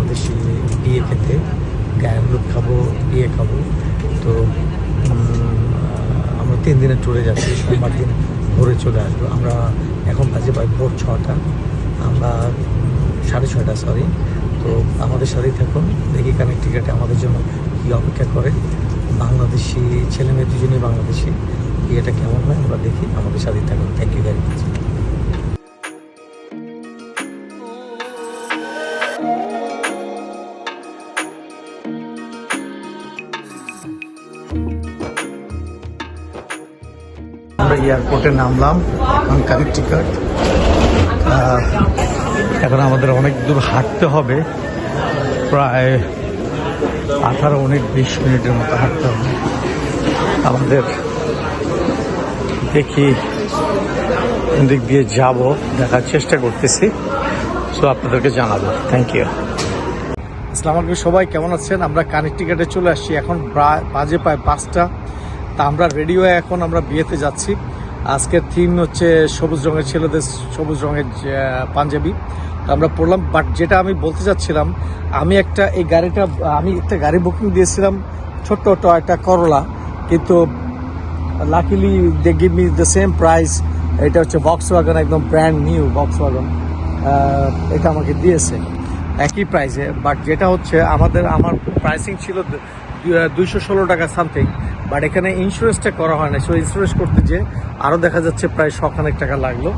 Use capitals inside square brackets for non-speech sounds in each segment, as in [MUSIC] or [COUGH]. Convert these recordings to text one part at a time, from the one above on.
বাংলাদেশি বিয়ে খেতে গায়ে হলুদ খাব বিয়ে খাব। তো আমরা তিন দিনের ট্যুরে যাচ্ছি, সোমবার দিন ভোরে চলে আসব। আমরা এখন বাজে পাই ভোর ছটা। আমরা সাড়ে ছয়টা সরি তো আমাদের সাথেই থাকুন, দেখি কানেকটিকাটে আমাদের জন্য কী অপেক্ষা করে। বাংলাদেশি ছেলে মেয়ে দুজনেই বাংলাদেশি। বিয়েটা কেমন হয় আমরা দেখি, আমাদের সাথেই থাকুন। থ্যাংক ইউ ভেরি মাচ আমরা এয়ারপোর্টে নামলাম এখন কানেকটিকাট এখন আমাদের অনেক দূর হাঁটতে হবে। প্রায় আঠারো উনিশ বিশ মিনিটের মতো হাঁটতে হবে। আমাদের দেখি দিক দিয়ে যাব, দেখার চেষ্টা করতেছি। সো আপনাদেরকে জানাব। থ্যাংক ইউ আসসালামু আলাইকুম সবাই, কেমন আছেন? আমরা কানেক্টিকাটে চলে আসছি। এখন বাজে প্রায় পাঁচটা। তা আমরা রেডি হয়ে এখন আমরা বিয়েতে যাচ্ছি। আজকের থিম হচ্ছে সবুজ রঙের ছেলেদের সবুজ রঙের পাঞ্জাবি। তো আমরা পড়লাম বাট যেটা আমি বলতে চাচ্ছিলাম, আমি একটা এই গাড়িটা, আমি একটা গাড়ি বুকিং দিয়েছিলাম ছোট্ট একটা করলা কিন্তু luckily they give me the same price এটা হচ্ছে বক্স ওয়াগন একদম ব্র্যান্ড নিউ বক্স ওয়াগন এটা আমাকে দিয়েছে। একই প্রাইসে বাট যেটা হচ্ছে আমাদের, আমার প্রাইসিং ছিল দুইশো ষোলো টাকা সামথিং বাট এখানে ইন্স্যুরেন্সটা করা হয় না। সো ইন্স্যুরেন্স করতে যে আরও দেখা যাচ্ছে প্রায় শখানেক টাকা লাগল।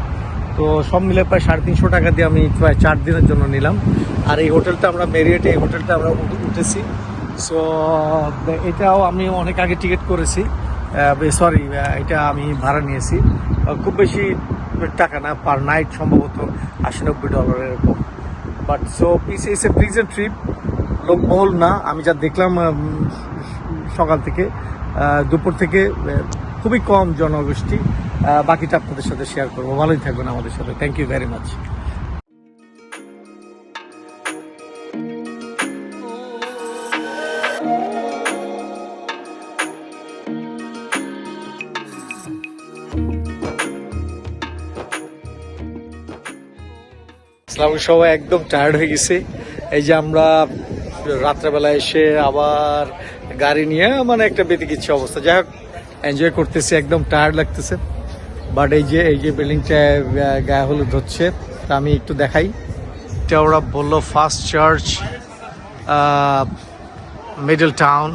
তো সব মিলে প্রায় সাড়ে তিনশো টাকা দিয়ে আমি প্রায় চার দিনের জন্য নিলাম। আর এই হোটেলটা আমরা মেরিয়েটে এই হোটেলটা আমরা উঠে- উঠেছি। সো এটাও আমি অনেক আগে টিকিট করেছি। সরি এটা আমি ভাড়া নিয়েছি। খুব বেশি টাকা না পার নাইট সম্ভবত আশি নব্বই ডলার এরকম। But so peace is a pleasant trip লোক লোকবহল না, আমি যা দেখলাম সকাল থেকে। দুপুর থেকে খুবই কম জনগোষ্ঠী বাকিটা আপনাদের সাথে শেয়ার করব। ভালোই থাকবেন আমাদের সাথে। থ্যাংক ইউ ভেরি মাচ সবাই একদম টায়ার্ড হয়ে গেছে। এই যে আমরা রাত্রেবেলা এসে আবার গাড়ি নিয়ে মানে একটা বেতিকিচ্ছে অবস্থা। যাই হোক এনজয় করতেছি, একদম টায়ার্ড লাগতেছে। বাট এই যে এই যে বিল্ডিংটা গায়ে হলুদ হচ্ছে, তা আমি একটু দেখাই। এটা ওরা বলল ফার্স্ট চার্চ মিডল টাউন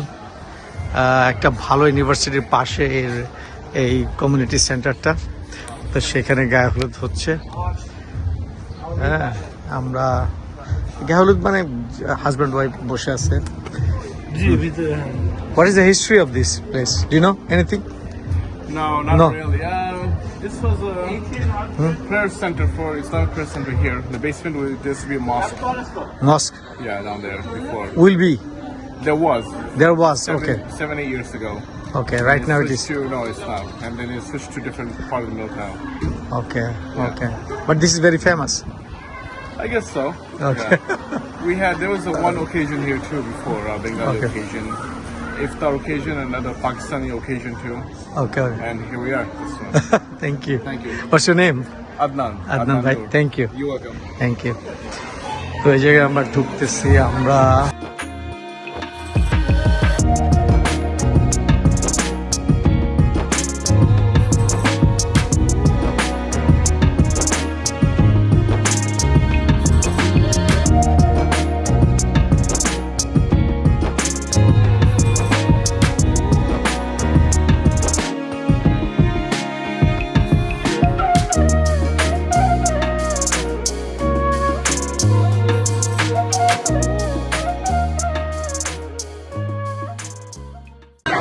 একটা ভালো ইউনিভার্সিটির পাশে এর এই কমিউনিটি সেন্টারটা তো সেখানে গায়ে হলুদ হচ্ছে। হ্যাঁ আমরা, গায়ে হলুদ মানে হাজব্যান্ড ওয়াইফ বসে আছে। What is the history of this place? Do you know anything? No, not no. really. Uh, this was a hmm? prayer center for Islamic prayer center here. In the basement will just be a mosque. Mosque? Yeah, down there before. Will be? There was. There was, seven, okay. Seven, eight years ago. Okay, right now it is. To, no, it's not. And then it switched to different part of the now. Okay, yeah. okay. But this is very famous. I guess so. Okay. Yeah. [LAUGHS] We had there was a one occasion here too before uh, Bengali Okay. occasion, iftar occasion, another Pakistani occasion too, okay okay and here we are. [LAUGHS] This one. Thank you Thank you. What's your name Adnan. Adnan ভাই Noor. Thank you You're welcome. Thank you তো এই জায়গায় আমরা ঢুকতেছি আমরা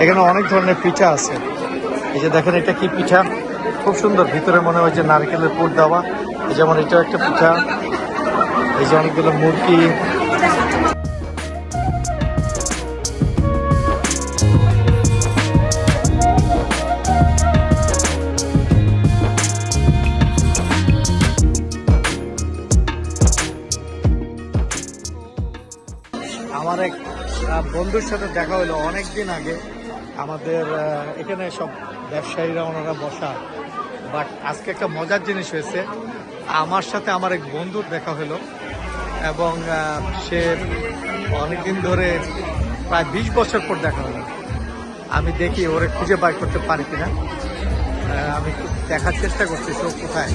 এখানে অনেক ধরনের পিঠা আছে। এই যে দেখেন এটা কি পিঠা? খুব সুন্দর। ভিতরে মনে হয় যে নারকেলের পুর দেওয়া। এই যেমন এটা একটা পিঠা। এই যে অনেকগুলো মুরগি। আমার এক বন্ধুর সাথে দেখা হলো অনেক দিন আগে। আমাদের এখানে সব ব্যবসায়ীরা ওনারা বসা। বাট আজকে একটা মজার জিনিস হয়েছে। আমার সাথে আমার এক বন্ধুর দেখা হলো এবং সে অনেকদিন ধরে প্রায় বিশ বছর পর দেখা হলো। আমি দেখি ওরে খুঁজে বাই করতে পারি কিনা। আমি দেখার চেষ্টা করছি, সে কোথায়।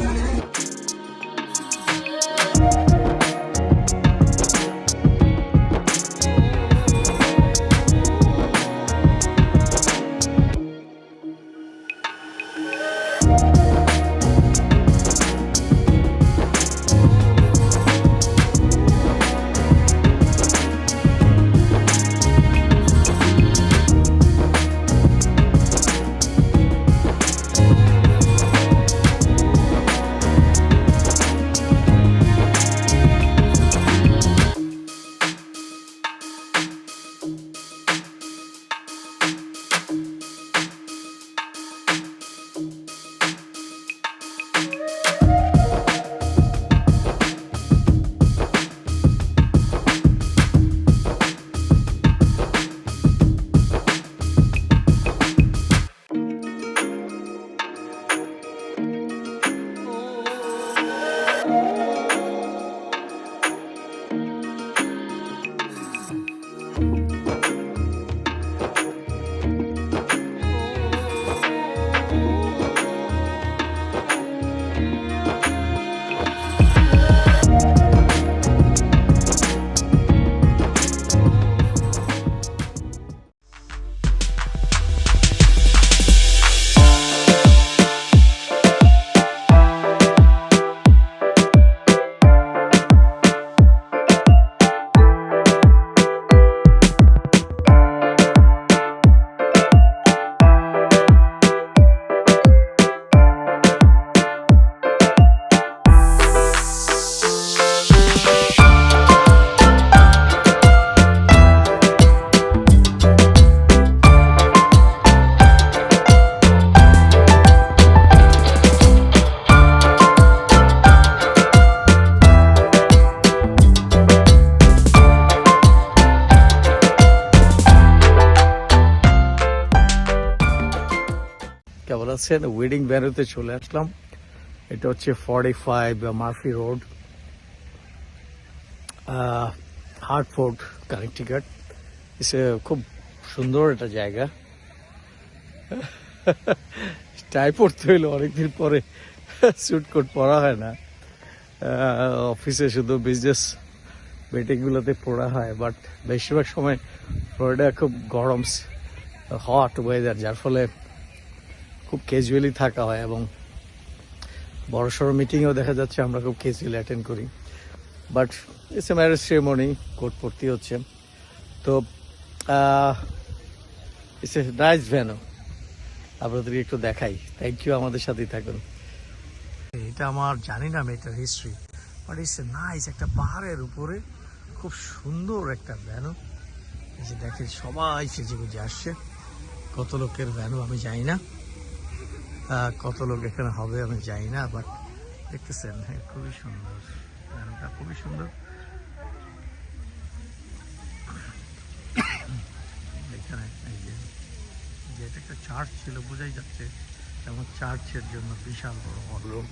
কেমন আছেন? ওয়েডিং ভ্যানুতে চলে আসলাম। এটা হচ্ছে forty five Murphy road Hartford Connecticut খুব সুন্দর একটা জায়গা। টাই পড়তে হইল অনেকদিন পরে স্যুট কোট পরা হয় না। অফিসে শুধু বিজনেস মিটিংগুলোতে পড়া হয় বাট বেশিরভাগ সময় ফ্লোরিডা খুব গরম হট ওয়েদার যার ফলে খুব ক্যাজুয়ালি থাকা হয় এবং বড় সড়ো মিটিংয়েও দেখা যাচ্ছে আমরা খুব ক্যাজুয়ালি অ্যাটেন্ড করি। But it's a marriage ceremony court পড়তে হচ্ছে। তো ইটস এ নাইস ভ্যানু আপনাদেরকে একটু দেখাই। থ্যাংক ইউ আমাদের সাথেই থাকুন। এটা আমার, জানি না আমি history but it's a nice একটা পাহাড়ের উপরে খুব সুন্দর একটা ভ্যানু এই যে দেখেন, সবাই সেজে গুজে আসছে। কত লোকের ভ্যানু আমি জানি না। কত লোক এখানে হবে আমি জানি না বাট দেখতেছেন হ্যাঁ খুবই সুন্দর। ভ্যানুটা খুবই সুন্দর। এখানে যে এটা একটা চার্চ ছিল, বোঝাই যাচ্ছে এবং চার্চের জন্য বিশাল বড় হলরুম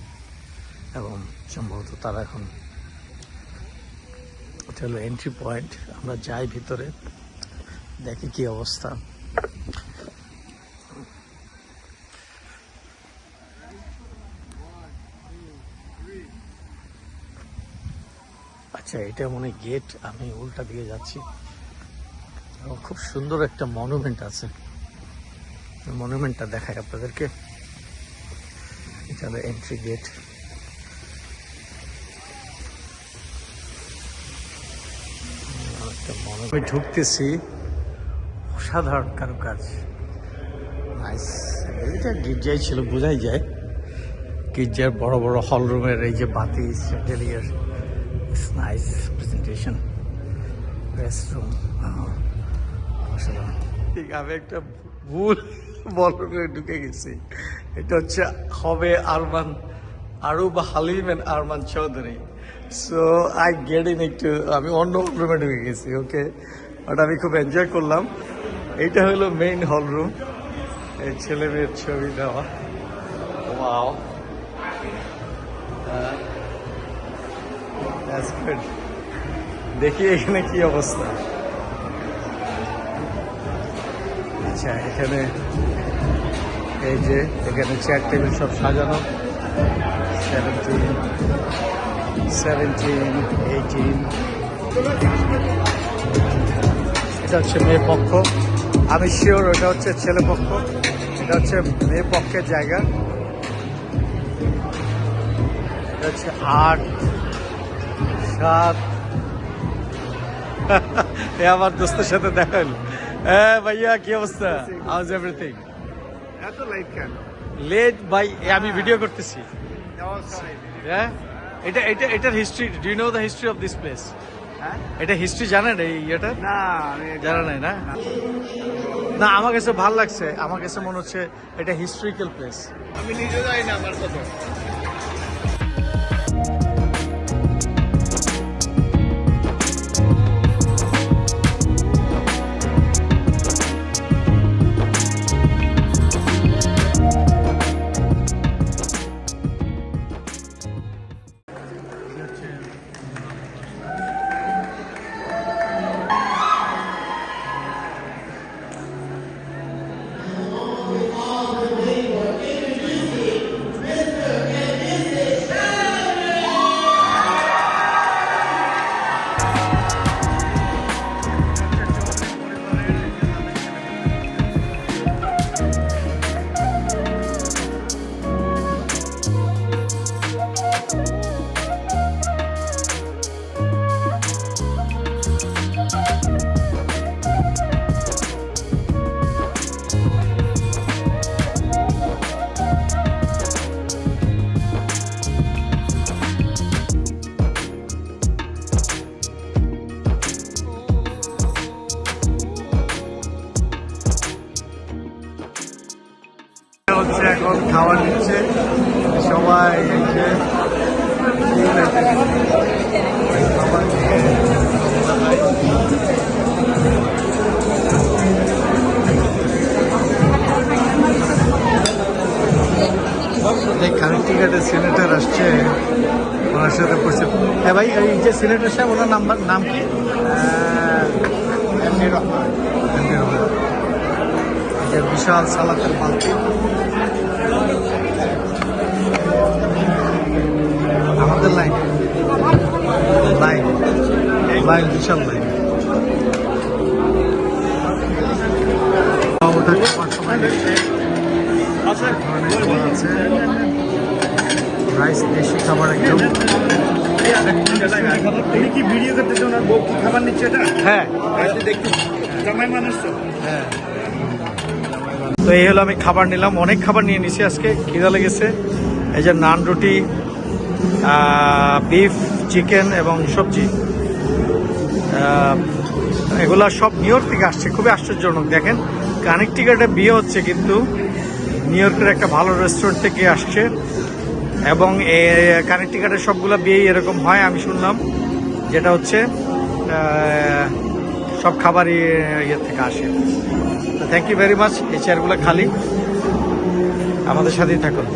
এবং সম্ভবত তারা এখন এটা হলো এন্ট্রি পয়েন্ট আমরা যাই ভিতরে, দেখি কি অবস্থা। এটা মনে গেট আমি উল্টা দিকে যাচ্ছি। এবং খুব সুন্দর একটা মনুমেন্ট আছে। মনুমেন্টটা দেখায় আপনাদেরকে। এটা এন্ট্রি গেট আমি ঢুকতেছি। অসাধারণ কারুকাজ। নাইস এটা গির্জাই ছিল, বোঝাই যায়। গির্জার বড় বড় হল রুমের এই যে বাতি স্যান্ডেলিয়ার নাইস প্রেজেন্টেশন রেস্টরুম অসাধারণ ঠিক, আমি একটা ভুল বল করে ঢুকে গেছি। এটা হচ্ছে হবে Arman, Arub Halim and Arman Chowdhury. So I get in একটু, আমি অন্য রুমে ঢুকে গেছি ওকে বাট আমি খুব এনজয় করলাম। এইটা হলো মেইন হল রুম এই ছেলে মেয়ের ছবি দেওয়া। ওয়াও দেখি এখানে কি অবস্থা। আচ্ছা এখানে এই যে, এখানে চেয়ার টেবিল সব সাজানো। এইটিন এটা হচ্ছে মেয়ে পক্ষ। আমি শিওর ওটা হচ্ছে ছেলে পক্ষ। এটা হচ্ছে মেয়ে পক্ষের জায়গা। এটা হচ্ছে আট সাত। এ আমার দোস্তের সাথে দেখা হলো। হ্যাঁ ভাইয়া কি অবস্থা? হাউজ এভরিথিং এত লাইট কেন? লেট ভাই আমি ভিডিও করতেছি। হ্যাঁ? এটা এটা এটার history do you know the history of this place হ্যাঁ? এটা হিস্ট্রি জানেন এই ইয়েটার না আমি জানা নাই না? না আমার কাছে ভালো লাগছে। আমার কাছে মনে হচ্ছে এটা হিস্ট্রিক্যাল প্লেস আমি নিজে যাই না আমার কথা। কানেক্টিঘাটের সিনেটার আসছে ওনার সাথে পরিচয় হ্যাঁ ভাই এই যে সিনেটার সাহেব ওনার নাম্বার নাম কি? এমনি রহমান। এমনি রহমান। যে বিশাল সালাতের বালতি আমাদের লাইন। লাইন। লাইন বিশাল লাইন। ওটা খাবার আছে। রাইস দেশি খাবার একদম। তুমি কি ভিডিও করতেছো না? বউ কি খাবার নিচ্ছে এটা? হ্যাঁ। দেখতে জামাই মানুষ তো। হ্যাঁ। তো এই হলো আমি খাবার নিলাম। অনেক খাবার নিয়ে নিছি আজকে। খিদা লেগেছে। এই যে নান রুটি বিফ চিকেন এবং সবজি। এগুলা সব নিউ ইয়র্ক থেকে আসছে। খুবই আশ্চর্যজনক দেখেন। কানেকটিকাটে বিয়ে হচ্ছে কিন্তু নিউ ইয়র্কের একটা ভালো রেস্টুরেন্ট থেকে আসছে। এবং কানেকটিকাটের সবগুলো বিয়েই এরকম হয়, আমি শুনলাম। যেটা হচ্ছে সব খাবারই ইয়ে থেকে আসে। থ্যাংক ইউ ভেরি মাচ এই চেয়ারগুলো খালি। আমাদের সাথেই থাকুন।